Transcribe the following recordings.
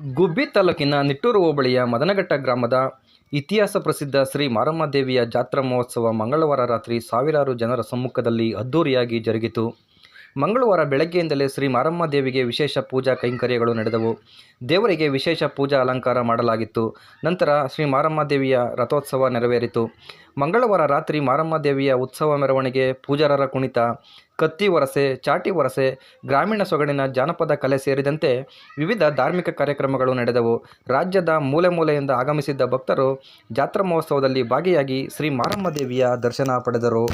ಗುಬ್ಬಿ ತಾಲೂಕಿನ ನಿಟ್ಟೂರು ಹೋಬಳಿಯ ಮದನಘಟ್ಟ ಗ್ರಾಮದ ಇತಿಹಾಸ ಪ್ರಸಿದ್ಧ ಶ್ರೀ ಮಾರಮ್ಮ ದೇವಿಯ ಜಾತ್ರಾ ಮಹೋತ್ಸವ ಮಂಗಳವಾರ ರಾತ್ರಿ ಸಾವಿರಾರು ಜನರ ಸಮ್ಮುಖದಲ್ಲಿ ಅದ್ಧೂರಿಯಾಗಿ ಜರುಗಿತು. ಮಂಗಳವಾರ ಬೆಳಗ್ಗೆಯಿಂದಲೇ ಶ್ರೀ ಮಾರಮ್ಮ ದೇವಿಗೆ ವಿಶೇಷ ಪೂಜಾ ಕೈಂಕರ್ಯಗಳು ನಡೆದವು. ದೇವರಿಗೆ ವಿಶೇಷ ಪೂಜಾ ಅಲಂಕಾರ ಮಾಡಲಾಗಿತ್ತು. ನಂತರ ಶ್ರೀ ಮಾರಮ್ಮ ದೇವಿಯ ರಥೋತ್ಸವ ನೆರವೇರಿತು. ಮಂಗಳವಾರ ರಾತ್ರಿ ಮಾರಮ್ಮ ದೇವಿಯ ಉತ್ಸವ ಮೆರವಣಿಗೆ ಪೂಜಾರರ ಕುಣಿತ, ಕತ್ತಿ ವರಸೆ, ಚಾಟಿ ವರಸೆ, ಗ್ರಾಮೀಣ ಸೊಗಡಿನ ಜಾನಪದ ಕಲೆ ಸೇರಿದಂತೆ ವಿವಿಧ ಧಾರ್ಮಿಕ ಕಾರ್ಯಕ್ರಮಗಳು ನಡೆದವು. ರಾಜ್ಯದ ಮೂಲೆ ಮೂಲೆಯಿಂದ ಆಗಮಿಸಿದ್ದ ಭಕ್ತರು ಜಾತ್ರಾ ಮಹೋತ್ಸವದಲ್ಲಿ ಭಾಗಿಯಾಗಿ ಶ್ರೀ ಮಾರಮ್ಮ ದೇವಿಯ ದರ್ಶನ ಪಡೆದರು.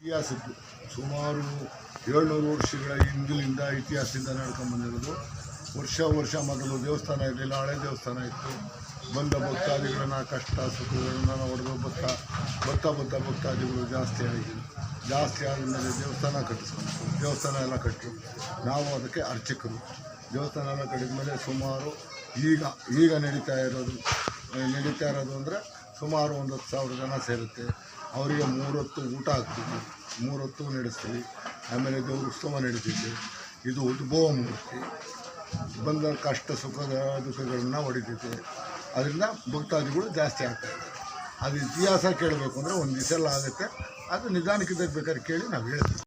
ಇತಿಹಾಸದ್ದು. ಸುಮಾರು ಏಳ್ನೂರು ವರ್ಷಗಳ ಹಿಂದಿನಿಂದ ಇತಿಹಾಸದಿಂದ ನಡ್ಕೊಂಡು ಬಂದಿರೋದು. ವರ್ಷ ವರ್ಷ ಮೊದಲು ದೇವಸ್ಥಾನ ಇರಲಿಲ್ಲ, ಹಳೆ ದೇವಸ್ಥಾನ ಇತ್ತು. ಬಂದ ಭಕ್ತಾದಿಗಳನ್ನ ಕಷ್ಟ ಸುಖಗಳನ್ನ ಹೊಡೆದು ಭಕ್ತ ಭಕ್ತ ಭಕ್ತ, ಭಕ್ತಾದಿಗಳು ಜಾಸ್ತಿ ಆಗಿ, ಜಾಸ್ತಿ ಆದಮೇಲೆ ದೇವಸ್ಥಾನ ಕಟ್ಟಿಸ್ಕೊಂಡು ದೇವಸ್ಥಾನ ಎಲ್ಲ ಕಟ್ಟರು ನಾವು ಅದಕ್ಕೆ ಅರ್ಚಕರು. ದೇವಸ್ಥಾನ ಎಲ್ಲ ಕಟ್ಟಿದ ಮೇಲೆ ಸುಮಾರು ಈಗ ಈಗ ನಡೀತಾ ಇರೋದು ನಡೀತಾ ಇರೋದು ಅಂದರೆ ಸುಮಾರು ಒಂದು ಹತ್ತು ಸಾವಿರ ಜನ ಸೇರುತ್ತೆ. ಅವರಿಗೆ ಮೂರೊತ್ತು ಊಟ ಹಾಕ್ತೀವಿ. ಮೂರೊತ್ತು ನಡೆಸ್ತೀವಿ. ಆಮೇಲೆ ದೇವ್ರ ಉತ್ಸವ ನಡೆಸಿದ್ದೆ ಇದು ಉದ್ಭವ ಮೂರ್ತಿ. ಬಂದ ಕಷ್ಟ, ಸುಖದ ದುಃಖಗಳನ್ನ ಹೊಡಿತೈತೆ. ಅದರಿಂದ ಭಕ್ತಾದಿಗಳು ಜಾಸ್ತಿ ಆಗ್ತಾರೆ. ಅದು ಇತಿಹಾಸ ಕೇಳಬೇಕು ಅಂದರೆ ಒಂದು ದಿವಸ ಎಲ್ಲ ಆಗುತ್ತೆ. ಅದು ನಿಧಾನಕ್ಕೆ ಬೇಕಾದ್ರೆ ಕೇಳಿ ನಾವು ಹೇಳ್ತೀವಿ.